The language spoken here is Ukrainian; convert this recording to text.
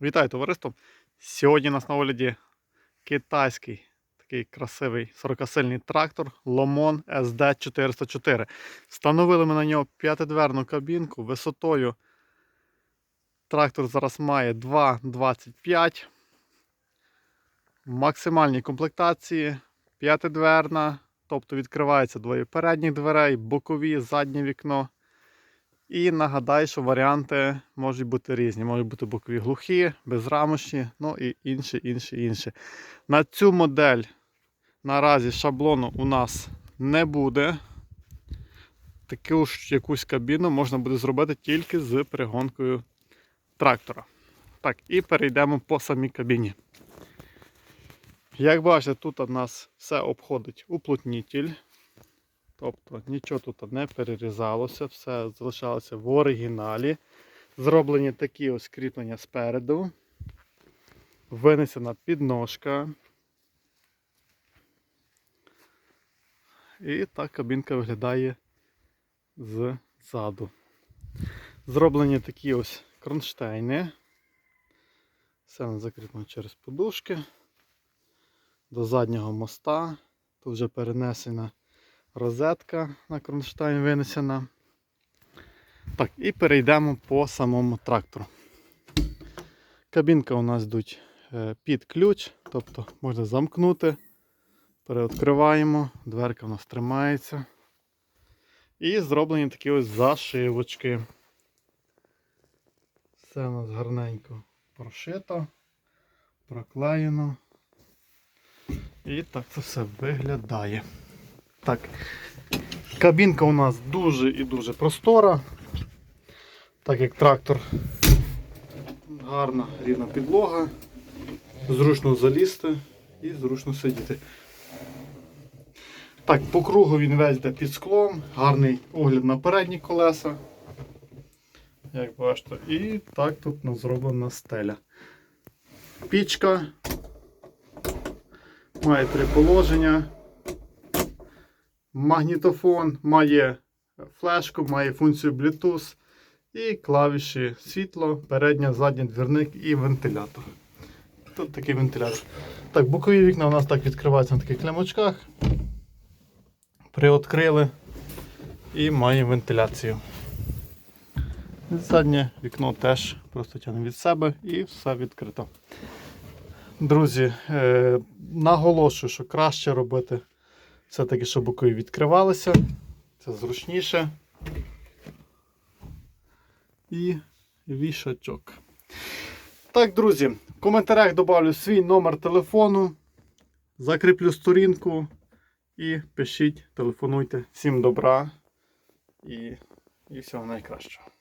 Вітаю товариство! Сьогодні у нас на огляді китайський такий красивий 40-сильний трактор Lomon SD404. Встановили ми на нього п'ятидверну кабінку висотою. Трактор зараз має 2,25. В максимальній комплектації п'ятидверна, тобто відкривається двоє передніх дверей, бокові, заднє вікно. І нагадаю, що варіанти можуть бути різні. Можуть бути бокові глухі, безрамочні, ну і інші, інші, інші. На цю модель наразі шаблону у нас не буде. Таку ж якусь кабіну можна буде зробити тільки з пригонкою трактора. Так, і перейдемо по самій кабіні. Як бачите, тут у нас все обходить уплотнітель. Тобто нічого тут не перерізалося, все залишалося в оригіналі. Зроблені такі ось кріплення спереду. Винесена підножка. І так кабінка виглядає ззаду. Зроблені такі ось кронштейни. Все закріплено через подушки. До заднього моста. Тут вже перенесена розетка на кронштейн винесена. Так, і перейдемо по самому трактору. Кабінка у нас йдуть е, під ключ, тобто можна замкнути, переоткриваємо, дверка у нас тримається. І зроблені такі ось зашивочки. Все у нас гарненько прошито, проклеєно. І так це все виглядає. Так, кабінка у нас дуже і дуже простора. Так як трактор гарна рівна підлога, зручно залізти і зручно сидіти. Так, по кругу він весь йде під склом, гарний огляд на передні колеса. Як бачите, і так тут зроблена стеля. Пічка. Має три положення. Магнітофон має флешку, має функцію Bluetooth і клавіші світло, передня, задня двірник і вентилятор. Тут такий вентилятор. Так, бокові вікна у нас так відкриваються на таких клямочках. Приоткрили і має вентиляцію. Заднє вікно теж просто тягне від себе і все відкрито. Друзі, е, наголошую, що краще робити все-таки, щоб бокові відкривалися. Це зручніше. І вішачок. Так, друзі, в коментарях додавлю свій номер телефону, закріплю сторінку і пишіть, телефонуйте. Всім добра і, і всього найкращого.